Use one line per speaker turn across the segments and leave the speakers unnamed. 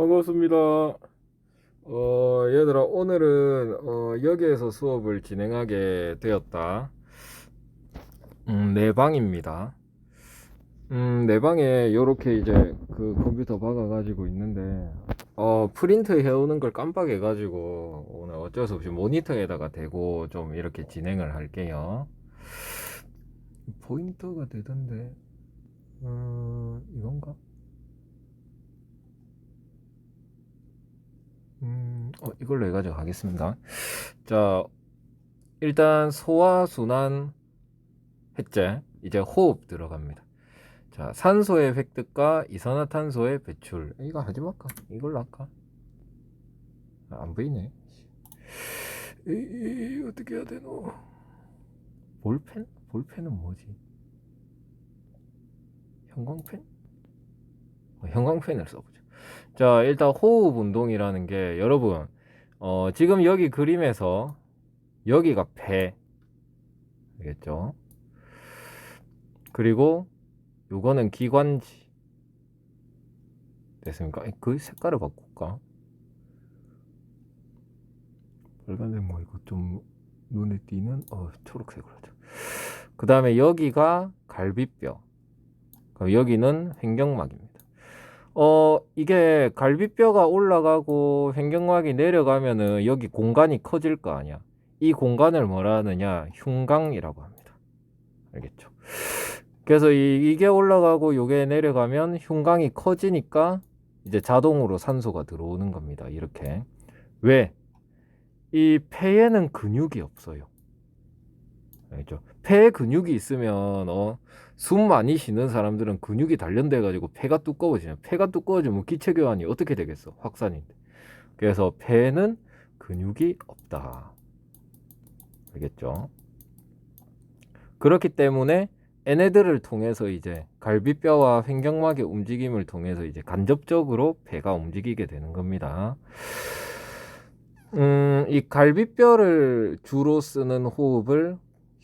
반갑습니다. 어, 얘들아, 오늘은, 어, 여기에서 수업을 진행하게 되었다. 음, 내 방입니다. 음, 내 방에 요렇게 이제 그 컴퓨터 박아가지고 있는데, 어, 프린트 해오는 걸 깜빡해가지고, 오늘 어쩔 수 없이 모니터에다가 대고 좀 이렇게 진행을 할게요. 포인터가 되던데, 어, 이건가? 어, 이걸로 해가지고 하겠습니다. 자, 일단 소화순환 했제. 이제 호흡 들어갑니다. 자, 산소의 획득과 이산화탄소의 배출. 이거 하지 말까? 이걸로 할까? 아, 안 보이네. 이, 어떻게 해야 되노? 볼펜? 볼펜은 뭐지? 형광펜? 어, 형광펜을 써보자. 자, 일단 호흡 운동이라는 게 여러분, 어, 지금 여기 그림에서 여기가 배. 알겠죠? 그리고 요거는 기관지. 됐습니까? 그 색깔을 바꿀까? 빨간색 뭐 이거 좀 눈에 띄는 어 초록색으로 하자. 그 다음에 여기가 갈비뼈. 그럼 여기는 횡격막입니다. 어, 이게 갈비뼈가 올라가고 횡격막이 내려가면은 여기 공간이 커질 거 아니야. 이 공간을 뭐라 하느냐? 흉강이라고 합니다. 알겠죠? 그래서 이, 이게 올라가고 요게 내려가면 흉강이 커지니까 이제 자동으로 산소가 들어오는 겁니다. 이렇게. 왜? 이 폐에는 근육이 없어요. 알겠죠? 폐에 근육이 있으면 어, 숨 많이 쉬는 사람들은 근육이 단련돼 가지고 폐가 두꺼워지냐. 폐가 두꺼워지면 기체 교환이 어떻게 되겠어? 확산인데. 그래서 폐에는 근육이 없다. 알겠죠? 그렇기 때문에 얘네들을 통해서 이제 갈비뼈와 횡격막의 움직임을 통해서 이제 간접적으로 폐가 움직이게 되는 겁니다. 음, 이 갈비뼈를 주로 쓰는 호흡을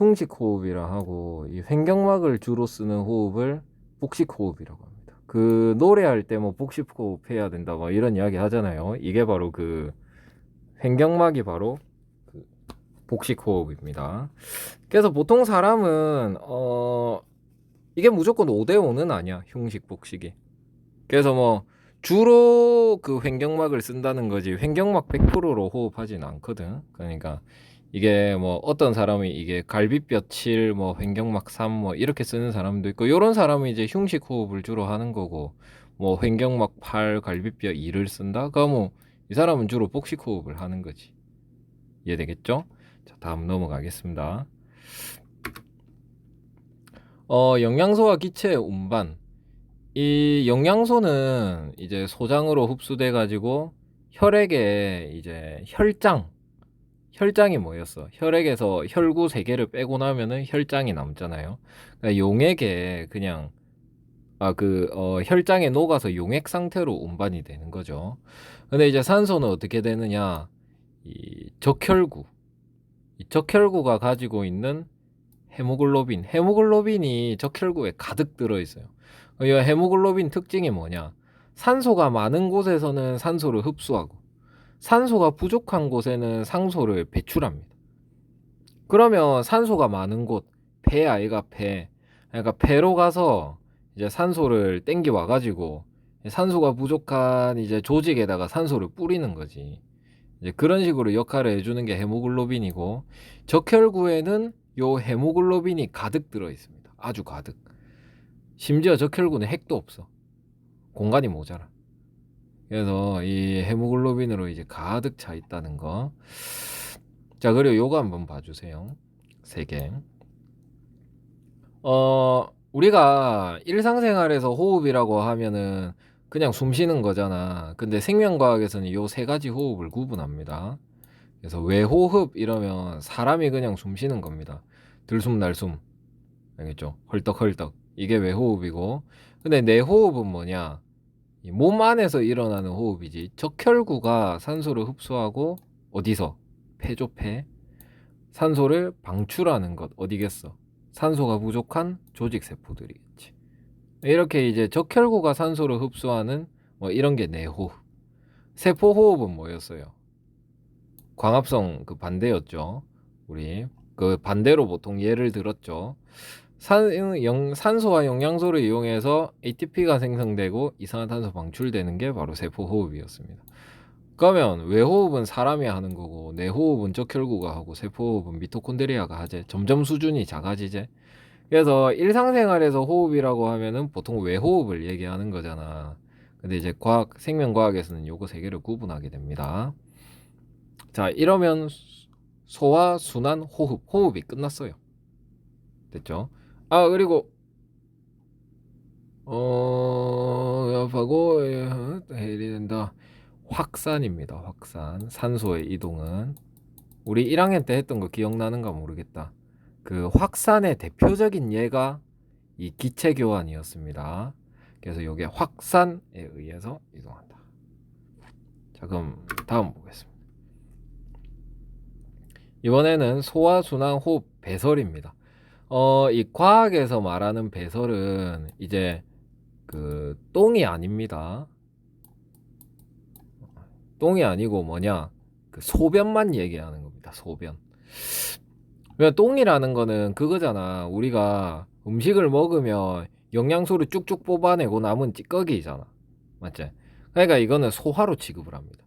흉식 호흡이라 하고 이 횡격막을 주로 쓰는 호흡을 복식 호흡이라고 합니다. 그 노래할 때 뭐 복식 호흡 해야 된다 뭐 이런 이야기 하잖아요. 이게 바로 그 횡격막이 바로 그 복식 호흡입니다. 그래서 보통 사람은 어 이게 무조건 5대 5는 아니야. 흉식 복식이. 그래서 뭐 주로 그 횡격막을 쓴다는 거지 횡격막 100%로 호흡하진 않거든. 그러니까 이게 뭐 어떤 사람이 이게 갈비뼈 7, 뭐 횡격막 3, 뭐 이렇게 쓰는 사람도 있고 요런 사람은 이제 흉식 호흡을 주로 하는 거고 뭐 횡격막 8, 갈비뼈 2를 쓴다. 그러면 뭐이 사람은 주로 복식 호흡을 하는 거지. 이해되겠죠? 자, 다음 넘어가겠습니다. 어, 영양소와 기체의 운반. 이 영양소는 이제 소장으로 흡수돼 가지고 혈액에 이제 혈장 혈장이 뭐였어? 혈액에서 혈구 세 개를 빼고 나면은 혈장이 남잖아요. 그러니까 용액에 그냥 아그 어, 혈장에 녹아서 용액 상태로 운반이 되는 거죠. 근데 이제 산소는 어떻게 되느냐? 이 적혈구. 이 적혈구가 가지고 있는 헤모글로빈. 헤모글로빈이 적혈구에 가득 들어 있어요. 이 헤모글로빈 특징이 뭐냐? 산소가 많은 곳에서는 산소를 흡수하고 산소가 부족한 곳에는 상소를 배출합니다. 그러면 산소가 많은 곳, 폐 아이가 폐. 그러니까 폐로 가서 이제 산소를 땡겨 와 가지고 산소가 부족한 이제 조직에다가 산소를 뿌리는 거지. 이제 그런 식으로 역할을 해주는 게 헤모글로빈이고 적혈구에는 요 헤모글로빈이 가득 들어 있습니다. 아주 가득. 심지어 적혈구는 핵도 없어. 공간이 모자라. 그래서 이 헤모글로빈으로 이제 가득 차 있다는 거. 자, 그리고 요거 한번 봐주세요. 세 개. 어, 우리가 일상생활에서 호흡이라고 하면은 그냥 숨 쉬는 거잖아. 근데 생명과학에서는 요 세 가지 호흡을 구분합니다. 그래서 외호흡 이러면 사람이 그냥 숨 쉬는 겁니다. 들숨 날숨. 알겠죠? 헐떡헐떡. 이게 외호흡이고. 근데 내호흡은 뭐냐? 몸 안에서 일어나는 호흡이지. 적혈구가 산소를 흡수하고 어디서? 폐조폐. 산소를 방출하는 것 어디겠어? 산소가 부족한 조직 세포들이겠지. 이렇게 이제 적혈구가 산소를 흡수하는 뭐 이런 게 내호흡. 세포 호흡은 뭐였어요? 광합성 그 반대였죠. 우리 그 반대로 보통 예를 들었죠. 산, 영, 산소와 영양소를 이용해서 ATP가 생성되고 이산화탄소 방출되는 게 바로 세포 호흡이었습니다. 그러면 외호흡은 사람이 하는 거고 내호흡은 적혈구가 하고 세포호흡은 미토콘드리아가 하지. 점점 수준이 작아지지. 그래서 일상생활에서 호흡이라고 하면은 보통 외호흡을 얘기하는 거잖아. 근데 이제 과학 생명과학에서는 요거 세 개를 구분하게 됩니다. 자, 이러면 소화 순환 호흡 호흡이 끝났어요. 됐죠? 아, 그리고 어, 하고 해야 된다. 확산입니다. 확산. 산소의 이동은 우리 1학년 때 했던 거 기억나는가 모르겠다. 그 확산의 대표적인 예가 이 기체 교환이었습니다. 그래서 이게 확산에 의해서 이동한다. 자, 그럼 다음 보겠습니다. 이번에는 소화 순환 호흡 배설입니다. 어, 이 과학에서 말하는 배설은 이제 그 똥이 아닙니다. 똥이 아니고 뭐냐 그 소변만 얘기하는 겁니다. 소변. 왜 똥이라는 거는 그거잖아. 우리가 음식을 먹으면 영양소를 쭉쭉 뽑아내고 남은 찌꺼기잖아. 맞지? 그러니까 이거는 소화로 취급을 합니다.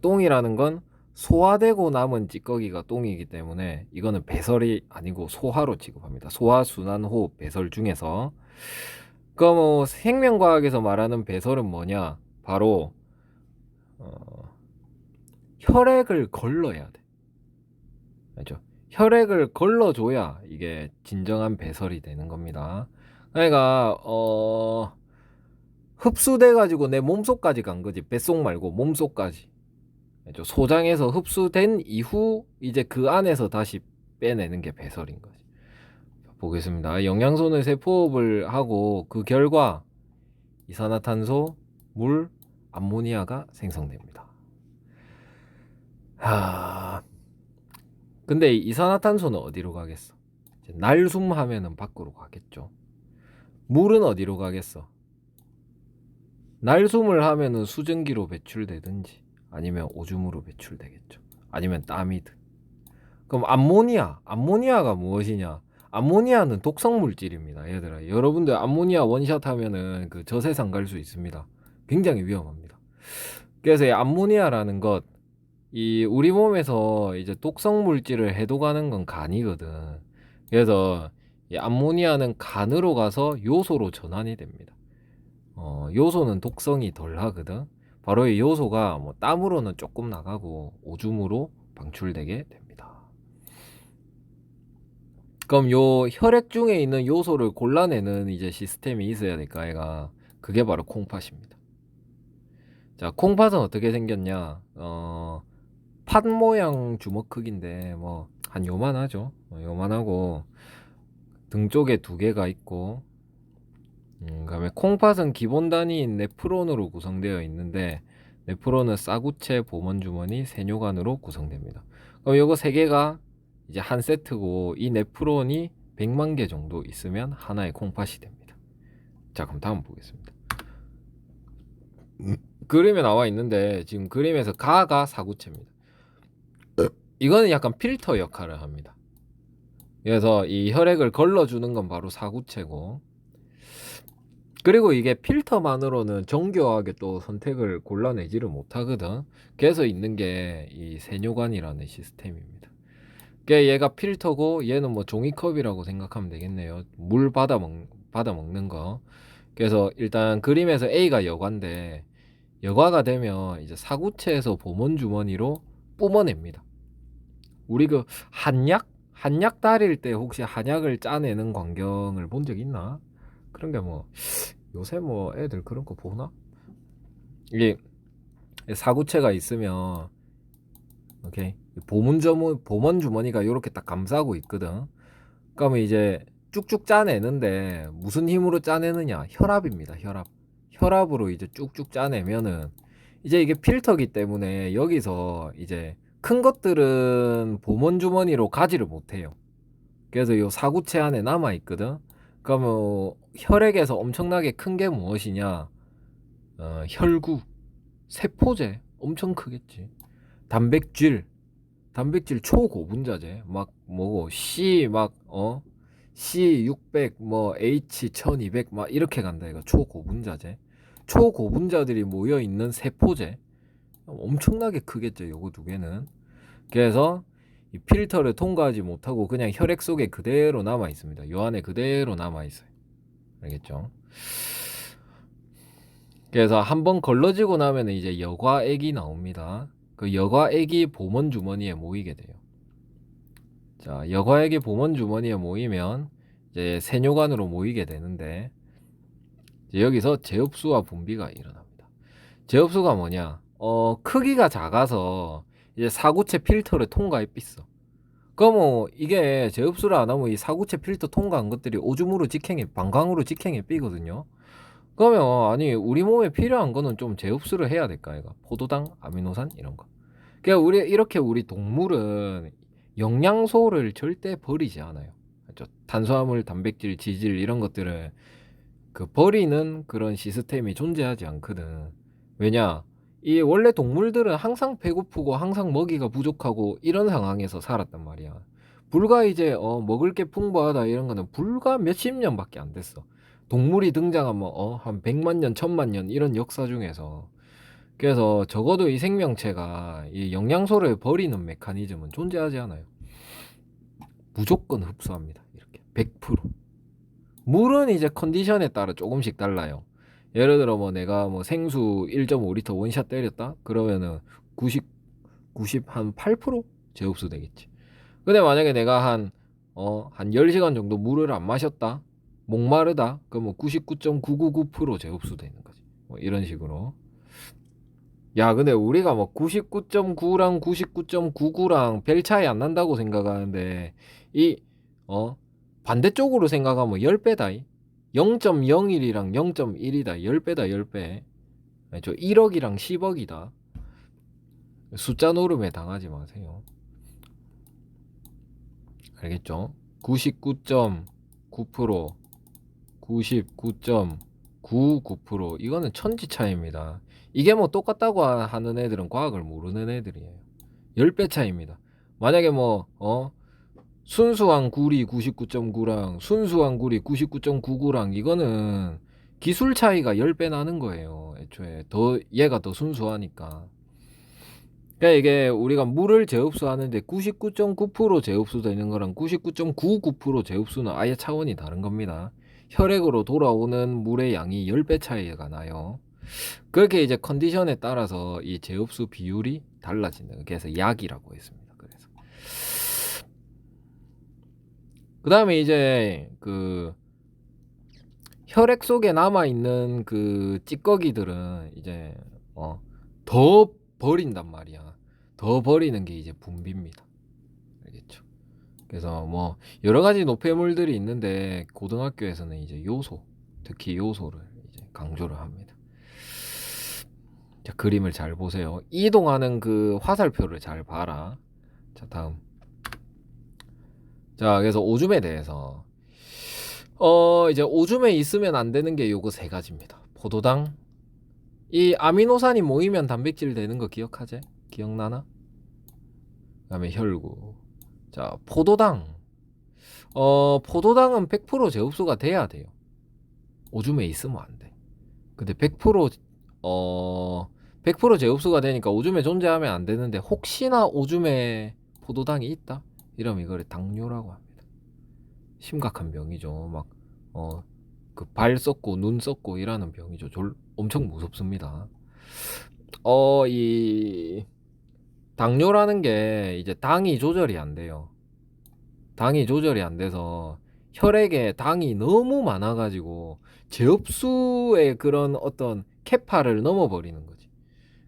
똥이라는 건 소화되고 남은 찌꺼기가 똥이기 때문에 이거는 배설이 아니고 소화로 취급합니다. 소화 순환 호흡 배설 중에서 그뭐 생명과학에서 말하는 배설은 뭐냐? 바로 어, 혈액을 걸러야 돼. 알죠? 혈액을 걸러줘야 이게 진정한 배설이 되는 겁니다. 그러니까 어, 흡수돼 가지고 내 몸속까지 간 거지. 뱃속 말고 몸속까지. 알죠? 소장에서 흡수된 이후 이제 그 안에서 다시 빼내는 게 배설인 거지. 보겠습니다. 영양소는 세포흡을 하고 그 결과 이산화탄소, 물, 암모니아가 생성됩니다. 하... 근데 이산화탄소는 어디로 가겠어? 날숨하면은 밖으로 가겠죠. 물은 어디로 가겠어? 날숨을 하면은 수증기로 배출되든지 아니면 오줌으로 배출되겠죠. 아니면 땀이든. 그럼 암모니아, 암모니아가 무엇이냐? 암모니아는 독성 물질입니다, 얘들아. 여러분들 암모니아 원샷 하면은 그 저세상 갈 수 있습니다. 굉장히 위험합니다. 그래서 이 암모니아라는 것, 이 우리 몸에서 이제 독성 물질을 해독하는 건 간이거든. 그래서 이 암모니아는 간으로 가서 요소로 전환이 됩니다. 어, 요소는 독성이 덜 하거든. 바로 이 요소가 뭐 땀으로는 조금 나가고 오줌으로 방출되게 됩니다. 그럼 요 혈액 중에 있는 요소를 골라내는 이제 시스템이 있어야 될까, 얘가. 그게 바로 콩팥입니다. 자, 콩팥은 어떻게 생겼냐? 어, 팥 모양 주먹 크기인데 뭐 한 요만하죠. 어, 요만하고 등 쪽에 두 개가 있고 음, 그다음에 콩팥은 기본 단위인 네프론으로 구성되어 있는데 네프론은 싸구체, 보먼주머니, 세뇨관으로 구성됩니다. 그럼 요거 세 개가 이제 한 세트고 이 네프론이 100만 개 정도 있으면 하나의 콩팥이 됩니다. 자, 그럼 다음 보겠습니다. 그림에 나와 있는데 지금 그림에서 가가 사구체입니다. 이거는 약간 필터 역할을 합니다. 그래서 이 혈액을 걸러주는 건 바로 사구체고 그리고 이게 필터만으로는 정교하게 또 선택을 골라내지를 못하거든. 그래서 있는 게 이 세뇨관이라는 시스템입니다. 그러니까 얘가 필터고 얘는 뭐 종이컵이라고 생각하면 되겠네요. 물 받아 먹 받아 먹는 거. 그래서 일단 그림에서 A가 여과인데 여과가 되면 이제 사구체에서 보먼 주머니로 뿜어냅니다. 우리 그 한약 한약 다릴 때 혹시 한약을 짜내는 광경을 본 적 있나? 그런 게 뭐 요새 뭐 애들 그런 거 보나? 이게 사구체가 있으면 오케이 보문 주머 보먼 주머니가 이렇게 딱 감싸고 있거든. 그러면 이제 쭉쭉 짜내는데 무슨 힘으로 짜내느냐? 혈압입니다. 혈압. 혈압으로 이제 쭉쭉 짜내면은 이제 이게 필터기 때문에 여기서 이제 큰 것들은 보먼 주머니로 가지를 못해요. 그래서 요 사구체 안에 남아 있거든. 그러면 혈액에서 엄청나게 큰 게 무엇이냐? 어, 혈구. 세포제 엄청 크겠지. 단백질 단백질 초고분자제 막 뭐고 C 막어 C 600 뭐 H 1200 막 이렇게 간다 이거 초고분자제. 초고분자들이 모여 있는 세포제 엄청나게 크겠죠. 요거 두 개는. 그래서 이 필터를 통과하지 못하고 그냥 혈액 속에 그대로 남아 있습니다. 요 안에 그대로 남아 있어요. 알겠죠? 그래서 한번 걸러지고 나면 이제 여과액이 나옵니다. 그 여과액이 보먼 주머니에 모이게 돼요. 자, 여과액이 보먼 주머니에 모이면 이제 세뇨관으로 모이게 되는데 이제 여기서 제흡수와 분비가 일어납니다. 제흡수가 뭐냐? 어, 크기가 작아서 이제 사구체 필터를. 그럼 뭐 이게 제흡수를 안 하면 이 사구체 필터 통과한 것들이 오줌으로 직행에 방광으로 직행에 삐거든요. 그러면 아니 우리 몸에 필요한 거는 좀 제흡수를 해야 될까 이가 포도당, 아미노산 이런 거. 그러니까 우리 이렇게 우리 동물은 영양소를 절대 버리지 않아요. 그렇죠? 탄수화물, 단백질, 지질 이런 것들을 그 버리는 그런 시스템이 존재하지 않거든. 왜냐? 이 원래 동물들은 항상 배고프고 항상 먹이가 부족하고 이런 상황에서 살았단 말이야. 불과 이제 어 먹을 게 풍부하다 이런 거는 불과 몇십 년밖에 안 됐어. 동물이 등장한 뭐어한 100만 년, 1000만 년 이런 역사 중에서 그래서 적어도 이 생명체가 이 영양소를 버리는 메커니즘은 존재하지 않아요. 무조건 흡수합니다. 이렇게 100%. 물은 이제 컨디션에 따라 조금씩 달라요. 예를 들어 뭐 내가 뭐 생수 1.5리터 원샷 때렸다? 그러면은 90 90 한 8% 재흡수 되겠지. 근데 만약에 내가 한 어, 한 10시간 정도 물을 안 마셨다? 목마르다? 그러면 99.999% 재흡수 되는 거지. 뭐 이런 식으로. 야, 근데 우리가 뭐 99.9랑 99.99랑 별 차이 안 난다고 생각하는데 이 어, 반대쪽으로 생각하면 10배다. 0.01이랑 0.1이다. 10배다, 10배. 저 1억이랑 10억이다. 숫자 노름에 당하지 마세요. 알겠죠? 99.9% 99.99% 이거는 천지 차이입니다. 이게 뭐 똑같다고 하는 애들은 과학을 모르는 애들이에요. 10배 차이입니다. 만약에 뭐, 어, 순수한 굴이 99.9랑 순수한 굴이 99.99랑 이거는 기술 차이가 10배 나는 거예요. 애초에 더 얘가 더 순수하니까. 그러니까 이게 우리가 물을 재흡수하는데 99.9% 재흡수되는 거랑 99.99% 재흡수는 아예 차원이 다른 겁니다. 혈액으로 돌아오는 물의 양이 10배 차이가 나요. 그렇게 이제 컨디션에 따라서 이 재흡수 비율이 달라진다. 그래서 약이라고 했습니다. 그 다음에 이제 그 혈액 속에 남아 있는 그 찌꺼기들은 이제 어 더 버린단 말이야. 더 버리는 게 이제 분비입니다. 알겠죠? 그래서 뭐 여러 가지 노폐물들이 있는데 고등학교에서는 이제 요소, 특히 요소를 이제 강조를 합니다. 자, 그림을 잘 보세요. 이동하는 그 화살표를 잘 봐라. 자, 다음. 자, 그래서 오줌에 대해서 어, 이제 오줌에 있으면 안 되는 게 요거 세 가지입니다. 포도당, 이 아미노산이 모이면 단백질 되는 거 기억하지? 기억나나? 그 다음에 혈구. 자, 포도당. 어, 포도당은 100% 재흡수가 돼야 돼요. 오줌에 있으면 안 돼. 근데 100% 어, 100% 재흡수가 되니까 오줌에 존재하면 안 되는데 혹시나 오줌에 포도당이 있다? 이러면 이거를 당뇨라고 합니다. 심각한 병이죠. 막 어, 그 발 썩고 눈 썩고 이라는 병이죠. 졸, 엄청 무섭습니다. 어, 이 당뇨라는 게 이제 당이 조절이 안 돼요. 당이 조절이 안 돼서 혈액에 당이 너무 많아가지고 재흡수의 그런 어떤 캐파를 넘어버리는 거지.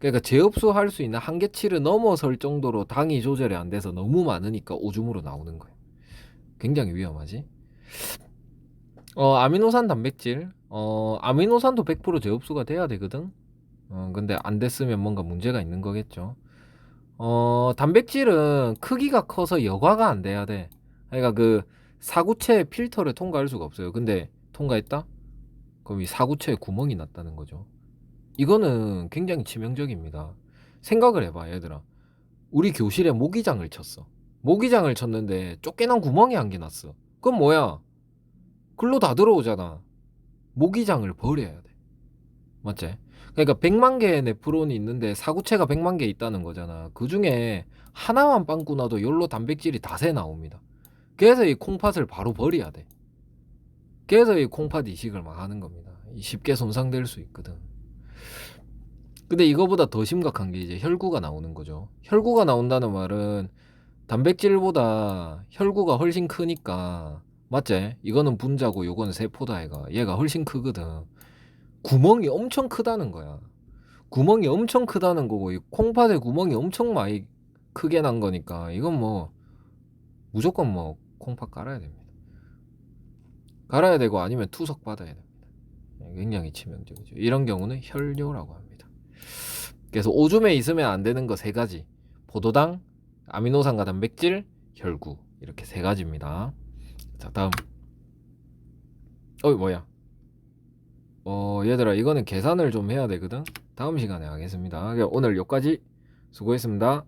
그러니까 재흡수할 수 있는 한계치를 넘어설 정도로 당이 조절이 안 돼서 너무 많으니까 오줌으로 나오는 거예요. 굉장히 위험하지. 어, 아미노산 단백질. 어, 아미노산도 100% 재흡수가 돼야 되거든. 어, 근데 안 됐으면 뭔가 문제가 있는 거겠죠. 어, 단백질은 크기가 커서 여과가 안 돼야 돼. 그러니까 그 사구체 필터를 통과할 수가 없어요. 근데 통과했다? 그럼 이 사구체에 구멍이 났다는 거죠. 이거는 굉장히 치명적입니다. 생각을 해봐, 얘들아. 우리 교실에 모기장을 쳤어. 모기장을 쳤는데 쫓겨난 구멍이 한 개 났어. 그건 뭐야? 글로 다 들어오잖아. 모기장을 버려야 돼. 맞지? 그러니까 100만 개의 네프론이 있는데 사구체가 100만 개 있다는 거잖아. 그 중에 하나만 빵꾸 나도 열로 단백질이 다 새 나옵니다. 그래서 이 콩팥을 바로 버려야 돼. 그래서 이 콩팥 이식을 막 하는 겁니다. 이 쉽게 손상될 수 있거든. 근데 이거보다 더 심각한 게 이제 혈구가 나오는 거죠. 혈구가 나온다는 말은 단백질보다 혈구가 훨씬 크니까 맞지? 이거는 분자고 요거는 세포다 얘가. 얘가 훨씬 크거든. 구멍이 엄청 크다는 거야. 구멍이 엄청 크다는 거고 이 콩팥에 구멍이 엄청 많이 크게 난 거니까 이건 뭐 무조건 뭐 콩팥 깔아야 됩니다. 갈아야 되고 아니면 투석 받아야 됩니다. 예, 굉장히 치명적이죠. 이런 경우는 혈뇨라고 합니다. 그래서 오줌에 있으면 안 되는 거 세 가지. 포도당, 아미노산과 단백질, 혈구 이렇게 세 가지입니다. 자 다음. 어이 뭐야? 어 얘들아 이거는 계산을 좀 해야 되거든. 다음 시간에 하겠습니다. 오늘 여기까지 수고했습니다.